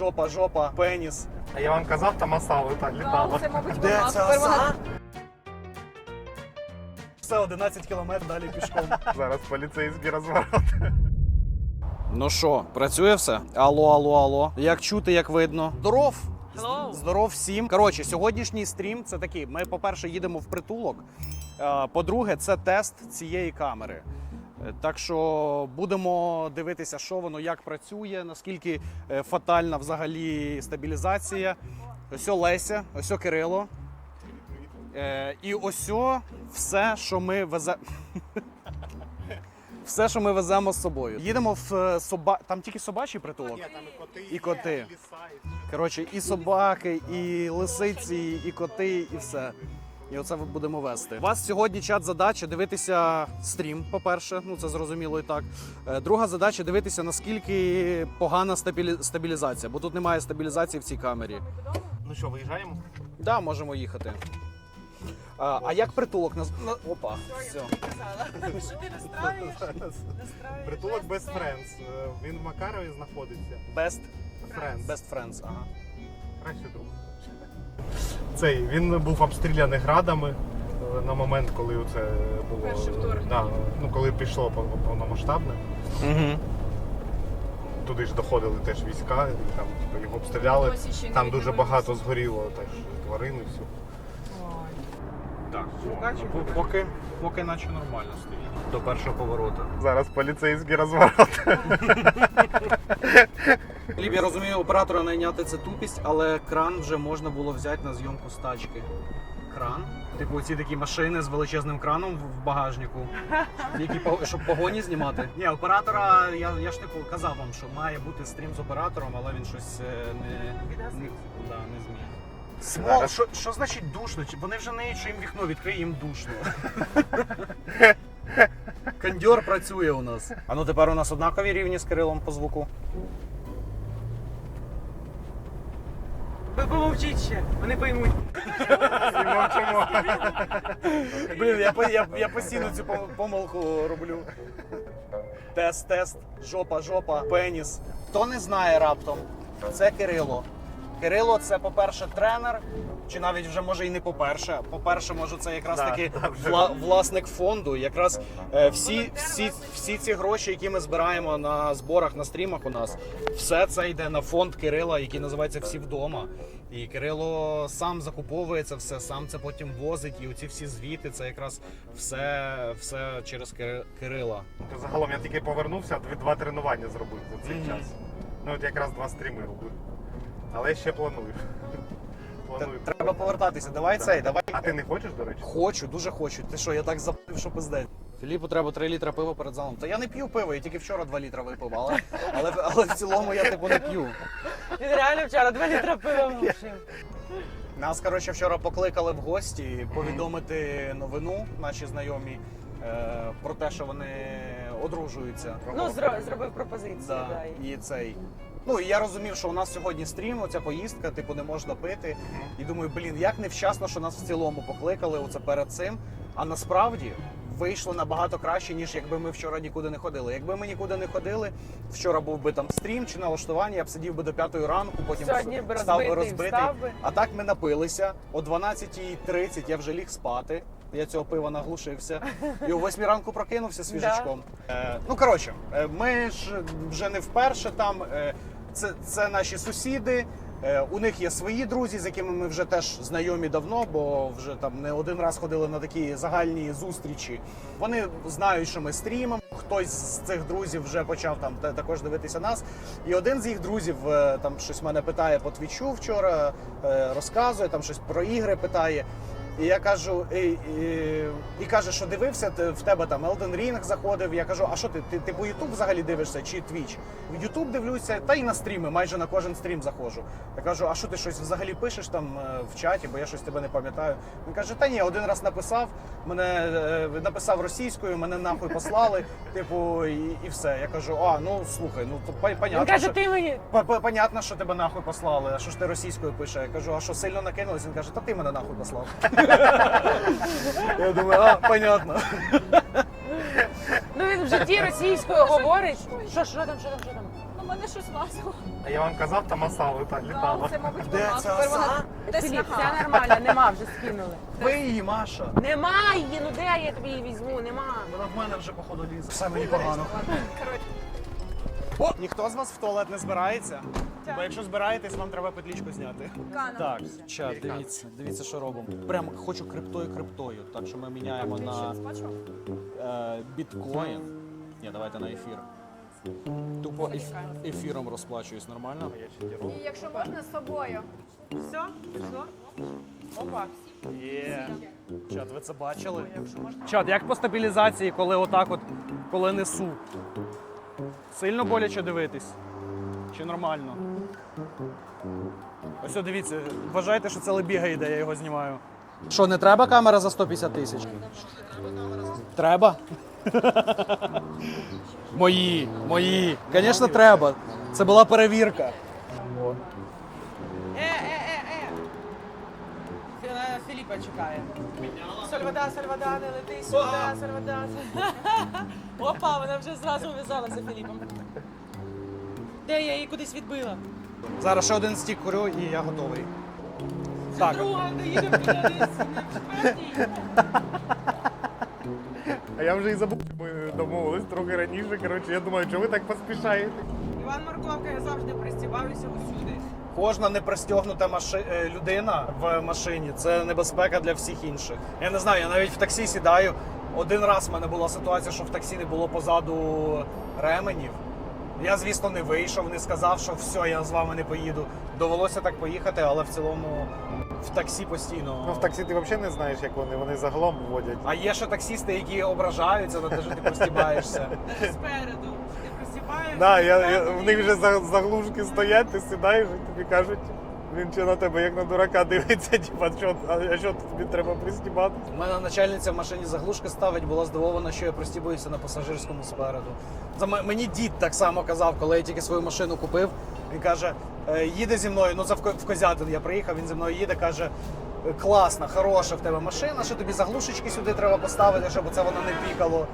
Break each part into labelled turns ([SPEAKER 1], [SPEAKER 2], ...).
[SPEAKER 1] жопа, жопа, пеніс.
[SPEAKER 2] А я вам казав, там оса лета- літала.
[SPEAKER 3] Це, мабуть,
[SPEAKER 1] Де
[SPEAKER 3] вона.
[SPEAKER 1] ця
[SPEAKER 3] Тепер вона
[SPEAKER 1] оса? Все, 11 кілометрів далі пішком.
[SPEAKER 2] Зараз поліцейський розворот.
[SPEAKER 1] Ну що, працює все? Алло, алло, алло. Як чути, як видно. Здоров!
[SPEAKER 3] Hello.
[SPEAKER 1] Здоров всім. Коротше, сьогоднішній стрім це такий. Ми, по-перше, їдемо в притулок. Е, По-друге, це тест цієї камери. Так що будемо дивитися, що воно як працює, наскільки е, фатальна взагалі стабілізація. Ось Леся, ось Кирило. Е, І ось все, що ми веземо. Все, що ми веземо з собою. Їдемо в е, соба... Там тільки собачий притулок.
[SPEAKER 2] там і коти,
[SPEAKER 1] І коти. Коротше, і собаки, і лисиці, і коти, і все. І оце ми будемо вести. У вас сьогодні чат задача дивитися стрім, по-перше, ну це зрозуміло і так. Е, Друга задача дивитися, наскільки погана стабілі... стабілізація, бо тут немає стабілізації в цій камері.
[SPEAKER 2] Ну що, виїжджаємо?
[SPEAKER 1] Так, да, можемо їхати. А, а як притулок наз... на- Опа, все.
[SPEAKER 3] Що ти настраюєш? Настраюєш.
[SPEAKER 2] Притулок Best Friends. Е, Він в Макарові знаходиться.
[SPEAKER 1] Best,
[SPEAKER 2] Friends.
[SPEAKER 1] best friends. Ага.
[SPEAKER 2] Краще друг. Цей він був обстріляний градами е, на момент, коли це було.
[SPEAKER 3] Перше вторгнення.
[SPEAKER 2] Да, ну коли пішло повномасштабне.
[SPEAKER 1] Угу.
[SPEAKER 2] Туди ж доходили теж війська, і там типу, його обстріляли. Там дуже багато згоріло теж тварин і все.
[SPEAKER 1] Поки, поки наче нормально стоїть. До першого повороту.
[SPEAKER 2] Зараз поліцейський розворот.
[SPEAKER 1] Гліб, я розумію, оператора найняти це тупість, але кран вже можна було взяти на зйомку з тачки. Кран? Типу, ці такі машини з величезним краном в багажнику, які щоб погоні знімати. Ні, оператора, я, я ж типу казав вам, що має бути стрім з оператором, але він щось е, не, не, да, не зміг. Смол, що, що значить душно? Вони вже не що їм вікно відкриє, їм душно. Кондьор працює у нас. А ну тепер у нас однакові рівні з Кирилом по звуку.
[SPEAKER 4] Ви помовчіть ще, вони поймуть.
[SPEAKER 1] Блін, я, я, я постійно цю помилку роблю. Тест, тест, жопа, жопа, пеніс. Хто не знає раптом, це Кирило. Кирило це, по-перше, тренер, чи навіть вже може і не по-перше. По-перше, може, це якраз
[SPEAKER 2] Да,
[SPEAKER 1] таки
[SPEAKER 2] да,
[SPEAKER 1] вла- власник фонду. Якраз е, всі, всі, всі ці гроші, які ми збираємо на зборах, на стрімах у нас, все це йде на фонд Кирила, який називається Всі вдома. І Кирило сам закуповує це все, сам це потім возить. І оці всі звіти, це якраз все, все через Кири- Кирила.
[SPEAKER 2] Загалом я тільки повернувся, два тренування зробив за цей
[SPEAKER 1] Мгм.
[SPEAKER 2] час. Ну от якраз два стріми робив. Але ще планую.
[SPEAKER 1] Та-
[SPEAKER 2] Планую.
[SPEAKER 1] Треба повертатися. Давай цей, давай.
[SPEAKER 2] А ти не хочеш, до речі?
[SPEAKER 1] Хочу, дуже хочу. Ти що, я так запив, що пиздець. Філіпу треба 3 літра пива перед залом. Та я не п'ю пиво, я тільки вчора 2 літра випив, але, але, але в цілому я типу не п'ю.
[SPEAKER 4] Він реально вчора два літра пива влушив.
[SPEAKER 1] Нас, коротше, вчора покликали в гості повідомити новину, наші знайомі, е, про те, що вони одружуються.
[SPEAKER 4] Ну, зро- зробив пропозицію.
[SPEAKER 1] Да,
[SPEAKER 4] Да. і-
[SPEAKER 1] і цей. Ну і я розумів, що у нас сьогодні стрім, оця поїздка, типу, не можна пити. І думаю, блін, як невчасно, що нас в цілому покликали оце перед цим. А насправді вийшло набагато краще, ніж якби ми вчора нікуди не ходили. Якби ми нікуди не ходили, вчора був би там стрім чи налаштування, я б сидів би до п'ятої ранку, потім
[SPEAKER 4] Сьогодні б
[SPEAKER 1] став би
[SPEAKER 4] розбитий,
[SPEAKER 1] розбитий.
[SPEAKER 4] встав би.
[SPEAKER 1] А так ми напилися. О 12.30 я вже ліг спати. Я цього пива наглушився. І о 8 ранку прокинувся свіжачком. Е, ну коротше, е, ми ж вже не вперше там. Е, це, це наші сусіди. Е, у них є свої друзі, з якими ми вже теж знайомі давно, бо вже там не один раз ходили на такі загальні зустрічі. Вони знають, що ми стрімимо. Хтось з цих друзів вже почав там та- також дивитися нас. І один з їх друзів е, там щось мене питає по твічу вчора, е, розказує там щось про ігри питає. І я кажу, і, і, і каже, що дивився, в тебе там Elden Ring заходив. Я кажу, а що ти, ти, ти по YouTube взагалі дивишся чи Twitch? В YouTube дивлюся, та й на стріми, майже на кожен стрім заходжу. Я кажу, а що ти щось взагалі пишеш там е, в чаті, бо я щось тебе не пам'ятаю. Він каже, та ні, один раз написав, мене е, написав російською, мене нахуй послали, типу, і, і все. Я кажу, а ну слухай, ну то понятно.
[SPEAKER 4] Він каже,
[SPEAKER 1] що...
[SPEAKER 4] ти мені.
[SPEAKER 1] Понятно, що тебе нахуй послали. А що ж ти російською пише? Я кажу, а що сильно накинулись? Він каже, та ти мене нахуй послав. Я думаю, а, понятно.
[SPEAKER 4] Ну він в житті російською говорить. Що, що там, що там, що там?
[SPEAKER 3] Ну, мене щось лазило.
[SPEAKER 2] А я вам казав, там оса лета- літала.
[SPEAKER 5] Це, мабуть,
[SPEAKER 1] Де
[SPEAKER 5] вона.
[SPEAKER 1] ця
[SPEAKER 5] Тепер вона
[SPEAKER 1] оса?
[SPEAKER 5] десь
[SPEAKER 4] Філіп, це нормально, нема, вже скинули.
[SPEAKER 1] Ви її, Маша.
[SPEAKER 4] Нема її, ну де я тобі її візьму, нема.
[SPEAKER 1] Вона в мене вже походу лізе. Все мені погано.
[SPEAKER 5] Коротше,
[SPEAKER 1] О, ніхто з вас в туалет не збирається? Бо якщо збираєтесь, вам треба петлічку зняти.
[SPEAKER 5] Кана.
[SPEAKER 1] Так, чат, дивіться, дивіться, що робимо. Прям хочу криптою криптою. Так що ми міняємо на е, біткоін. Ні, давайте на ефір. Тупо еф- ефіром розплачуюсь нормально.
[SPEAKER 5] І якщо можна з собою.
[SPEAKER 4] Все, пішло. Опа.
[SPEAKER 1] Є. Чат, ви це бачили? Чат, як по стабілізації, коли отак от, коли несу? Сильно боляче дивитись? Чи нормально? Ось о, дивіться, вважайте, що це лебіга йде, я його знімаю. Що, не треба камера за 150 тисяч? Треба? Мої, мої. Звісно, треба. Це була перевірка.
[SPEAKER 4] Е, е, е, е. Фі- Філіпа чекає. Сальвада, Сальвада, не лети сюди, Сальвада. Опа, вона вже зразу ув'язалася Філіпом. Де я її кудись відбила?
[SPEAKER 1] Зараз ще один стік курю і я готовий. Так.
[SPEAKER 4] Друга, доїдемо туди десь на.
[SPEAKER 2] А я вже і забув, ми домовились трохи раніше. Коротше, я думаю, чого ви так поспішаєте?
[SPEAKER 4] Іван Марковка, я завжди пристібаюся усюди.
[SPEAKER 1] Кожна непристягнута маши... е, людина в машині це небезпека для всіх інших. Я не знаю, я навіть в таксі сідаю. Один раз в мене була ситуація, що в таксі не було позаду ременів. Я, звісно, не вийшов, не сказав, що все, я з вами не поїду. Довелося так поїхати, але в цілому в таксі постійно.
[SPEAKER 2] Ну, в таксі ти взагалі не знаєш, як вони, вони загалом водять.
[SPEAKER 1] А є ще таксісти, які ображаються на те, що ти постібаєшся.
[SPEAKER 4] Спереду. Ти пристібаєшся.
[SPEAKER 2] Да, я, я, в них вже за- заглушки стоять, ти сідаєш і тобі кажуть, він чи на тебе як на дурака дивиться, типа, що, а що тобі треба пристібати?
[SPEAKER 1] У мене начальниця в машині заглушки ставить, була здивована, що я пристібуюся на пасажирському спереду. За мені дід так само казав, коли я тільки свою машину купив. Він каже: «Е, їде зі мною. Ну це в в Козятин я приїхав. Він зі мною їде, каже. «Е, Класна, хороша в тебе машина, що тобі заглушечки сюди треба поставити, щоб це воно не пікало.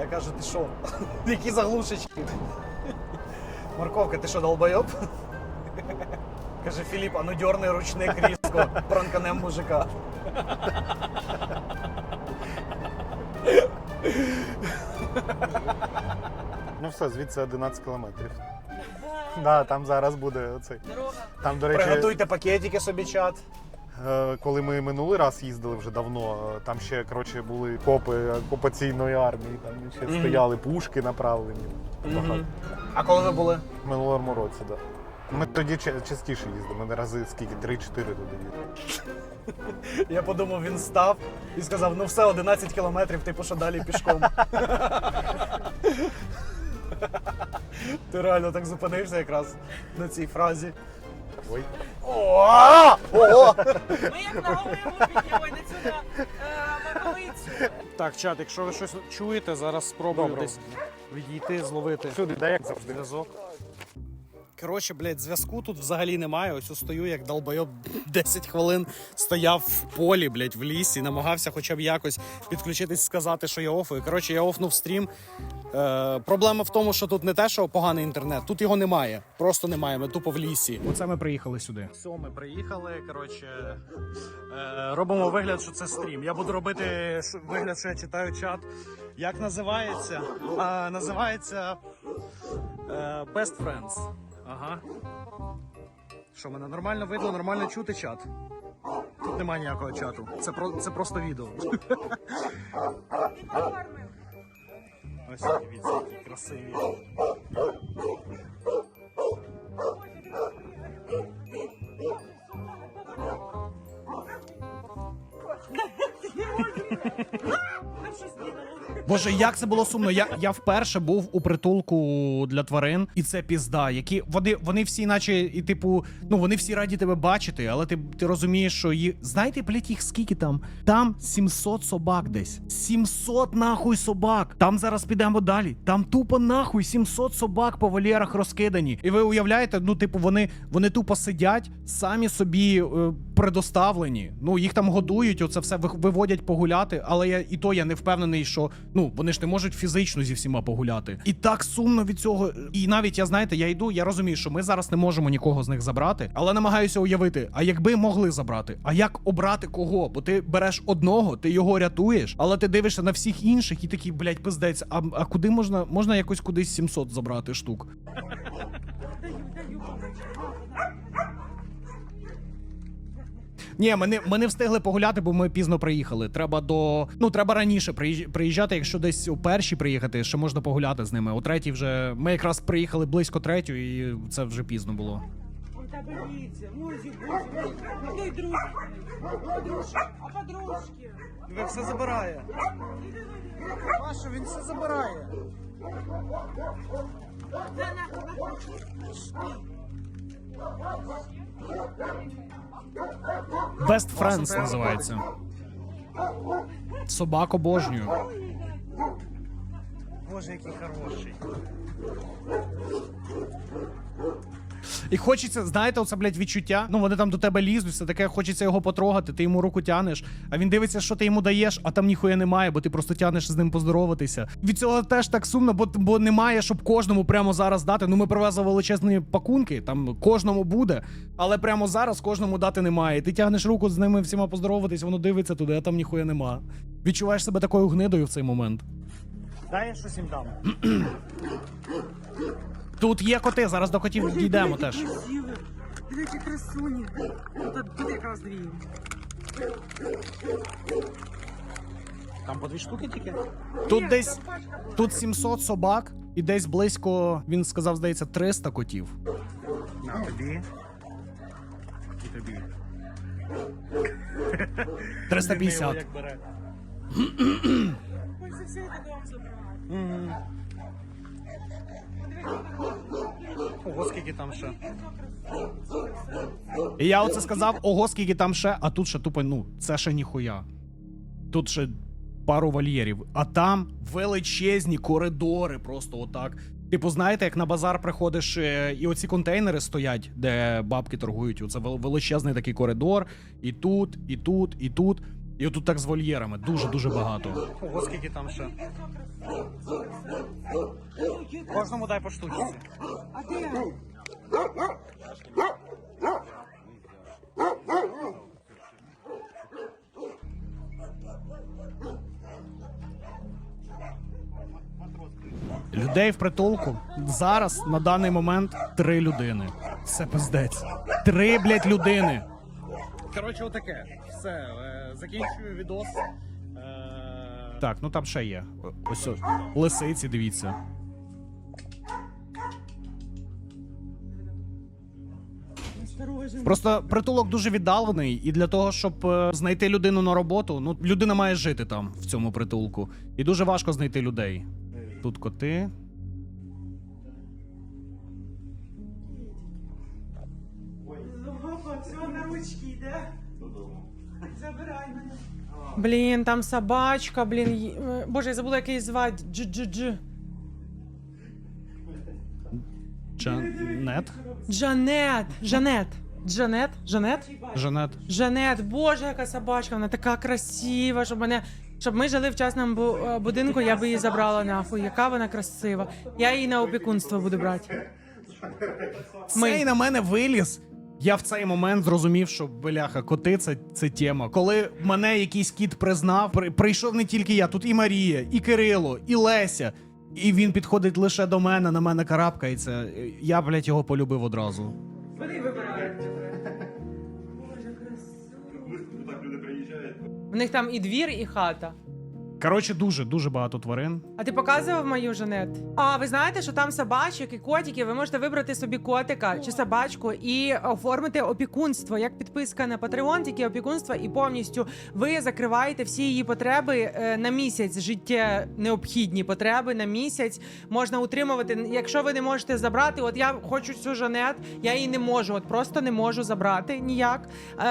[SPEAKER 1] Я кажу, ти що? Які заглушечки? Морковка, ти що, долбойоб? Каже Філіп, а ну дьорний ручник різко, пранканем мужика.
[SPEAKER 2] Ну все, звідси 11 кілометрів. Да, там зараз буде оцей.
[SPEAKER 4] Дорога.
[SPEAKER 2] Там, до речі,
[SPEAKER 1] Приготуйте пакетики собі чат.
[SPEAKER 2] е, коли ми минулий раз їздили вже давно, е, там ще коротше були копи окупаційної армії, там ще
[SPEAKER 1] Мгм.
[SPEAKER 2] стояли пушки направлені. Багато.
[SPEAKER 1] А коли ви були?
[SPEAKER 2] В минулому році, так. Да. Ми тоді частіше їздили, ми не рази скільки, 3-4 туди їздили.
[SPEAKER 1] Я подумав, він став і сказав: ну все, 11 кілометрів, типу, що далі пішком. Ти реально так зупинився якраз на цій фразі.
[SPEAKER 2] Ой.
[SPEAKER 1] О! О!
[SPEAKER 4] Ми як на голову підняли на цю на е,
[SPEAKER 1] Так, чат, якщо ви щось чуєте, зараз спробую десь відійти, зловити.
[SPEAKER 2] Сюди, да, як завжди.
[SPEAKER 1] Зв'язок. Коротше, блядь, зв'язку тут взагалі немає. Ось стою, як долбойоб 10 хвилин стояв в полі, блядь, в лісі, намагався хоча б якось підключитись, сказати, що я офую. Коротше, я офнув стрім. Е, проблема в тому, що тут не те, що поганий інтернет, тут його немає. Просто немає. Ми тупо в лісі. Оце ми приїхали сюди. Все, ми приїхали. Коротше, е, робимо вигляд, що це стрім. Я буду робити вигляд, що я читаю чат. Як називається? А, називається е, Best Friends. Ага. Що, мене нормально видно, нормально чути чат. Тут немає ніякого чату. Це, про, це просто відео. Ось дивіться, які красиві. Боже, як це було сумно. Я, я вперше був у притулку для тварин, і це пізда. Які вони, вони всі, наче, і типу, ну вони всі раді тебе бачити, але ти, ти розумієш, що їх. Знаєте, блядь, їх скільки там? Там 700 собак десь. 700 нахуй собак. Там зараз підемо далі. Там тупо нахуй 700 собак по вольєрах розкидані. І ви уявляєте, ну, типу, вони, вони тупо сидять, самі собі е, предоставлені. Ну, їх там годують, оце все виводять погуляти, але я і то я не впевнений, що ну вони ж не можуть фізично зі всіма погуляти. І так сумно від цього. І навіть я знаєте, я йду, я розумію, що ми зараз не можемо нікого з них забрати, але намагаюся уявити, а якби могли забрати, а як обрати кого? Бо ти береш одного, ти його рятуєш, але ти дивишся на всіх інших і такий, блядь, пиздець. А, а куди можна можна якось кудись 700 забрати штук? Ні, ми не, ми не встигли погуляти, бо ми пізно приїхали. Треба до. Ну, треба раніше приїжджати. Якщо десь у першій приїхати, ще можна погуляти з ними. У третій вже. Ми якраз приїхали близько третю, і це вже пізно було.
[SPEAKER 4] Он тебе боїться. Музі, бузі. Ой, друзі. Подружки. А подружки?
[SPEAKER 1] Він все забирає. Паша, він все забирає. Best Friends називається. Собак обожнюю.
[SPEAKER 2] Боже, який хороший.
[SPEAKER 1] І хочеться, знаєте, оце, блядь, відчуття. Ну, вони там до тебе лізуть, все таке, хочеться його потрогати, ти йому руку тянеш, а він дивиться, що ти йому даєш, а там ніхуя немає, бо ти просто тянеш з ним поздороватися. Від цього теж так сумно, бо, бо немає, щоб кожному прямо зараз дати. Ну, ми привезли величезні пакунки, там кожному буде, але прямо зараз кожному дати немає. Ти тягнеш руку з ними всіма поздороватись, воно дивиться туди, а там ніхуя нема. Відчуваєш себе такою гнидою в цей момент.
[SPEAKER 2] Дай я щось їм дам.
[SPEAKER 1] Тут є коти, зараз до котів дійдемо теж.
[SPEAKER 4] Дивіться, красуні. Тут, тут якраз дві.
[SPEAKER 2] Там по дві штуки тільки.
[SPEAKER 1] Тут десь тут 700 собак і десь близько, він сказав, здається, 300 котів.
[SPEAKER 2] На тобі. І тобі.
[SPEAKER 1] 350.
[SPEAKER 2] Як бере.
[SPEAKER 4] Хочеться все це забрати.
[SPEAKER 2] Ого, скільки там ще.
[SPEAKER 1] І я оце сказав, ого, скільки там ще, а тут ще тупо, ну, це ще ніхуя. Тут ще пару вольєрів, а там величезні коридори, просто отак. Типу, знаєте, як на базар приходиш, е, і оці контейнери стоять, де бабки торгують. Оце величезний такий коридор. І тут, і тут, і тут. І отут так з вольєрами. Дуже-дуже багато.
[SPEAKER 2] Ого, скільки там ще. Кожному дай по штучці.
[SPEAKER 4] А де?
[SPEAKER 1] Людей в притулку зараз на даний момент три людини. Це пиздець. Три, блядь, людини.
[SPEAKER 2] Коротше, отаке. Все, е, закінчую відос. Е,
[SPEAKER 1] Так, ну там ще є. Ось о, лисиці, дивіться. Просто притулок дуже віддалений, і для того, щоб е, знайти людину на роботу, ну людина має жити там, в цьому притулку. І дуже важко знайти людей. Тут коти.
[SPEAKER 4] Опа, все на ручки йде. Забирай мене. Блін, там собачка, блін. е, Боже, я забула, як її звати. Дж-дж-дж.
[SPEAKER 1] Джанет?
[SPEAKER 4] Джанет. Жанет. Джанет? Жанет?
[SPEAKER 1] Жанет.
[SPEAKER 4] Жанет, боже, яка собачка, вона така красива, щоб мене. Щоб ми жили в частному бу- е, будинку, я би її забрала нахуй. Яка вона красива. Я її на опікунство буду брати.
[SPEAKER 1] Цей на мене виліз. Я в цей момент зрозумів, що бляха, коти це, це тема. Коли мене якийсь кіт признав, при- прийшов не тільки я, тут і Марія, і Кирило, і Леся. І він підходить лише до мене, на мене карабкається. Я, блядь, його полюбив одразу.
[SPEAKER 4] Вони вибирають. У них там і двір, і хата.
[SPEAKER 1] Коротше, дуже дуже багато тварин.
[SPEAKER 4] А ти показував мою Жанет? А ви знаєте, що там собачок і котики? Ви можете вибрати собі котика чи собачку і оформити опікунство, як підписка на Patreon, тільки опікунство, і повністю ви закриваєте всі її потреби е, на місяць. Життя необхідні потреби на місяць можна утримувати. Якщо ви не можете забрати, от я хочу цю Жанет, я її не можу, от просто не можу забрати ніяк. Е,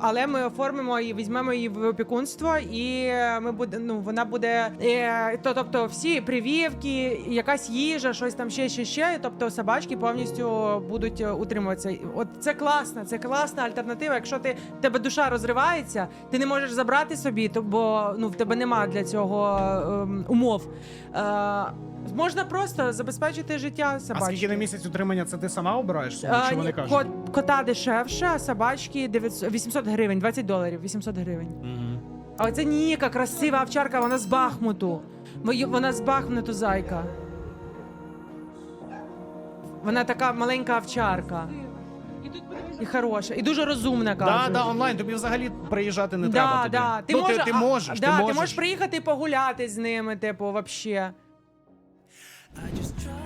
[SPEAKER 4] але ми оформимо і візьмемо її в опікунство, і ми будемо буде, ну вона буде, е, то, тобто всі привівки, якась їжа, щось там ще, ще, ще. Тобто собачки повністю будуть е, утримуватися. От це класно, це класна альтернатива. Якщо ти в тебе душа розривається, ти не можеш забрати собі, то бо ну в тебе немає для цього ем, умов. Е, можна просто забезпечити життя собачки.
[SPEAKER 1] А скільки на місяць утримання це ти сама обираєш собі,
[SPEAKER 4] А,
[SPEAKER 1] чи
[SPEAKER 4] ні,
[SPEAKER 1] вони кажуть?
[SPEAKER 4] кот, кота дешевше, а собачки 900, 800 гривень, 20 доларів, 800 гривень.
[SPEAKER 1] Мгм.
[SPEAKER 4] А оце Ніка, красива овчарка, вона з Бахмуту. Вона з Бахмуту зайка. Вона така маленька овчарка. І хороша, і дуже розумна,
[SPEAKER 1] Да,
[SPEAKER 4] кажуть.
[SPEAKER 1] да, онлайн, тобі взагалі приїжджати не
[SPEAKER 4] да,
[SPEAKER 1] треба туди.
[SPEAKER 4] да. Ти,
[SPEAKER 1] ну,
[SPEAKER 4] можеш,
[SPEAKER 1] ти, ти можеш,
[SPEAKER 4] да,
[SPEAKER 1] ти можеш.
[SPEAKER 4] приїхати і погуляти з ними, типу, вообще.
[SPEAKER 6] I just try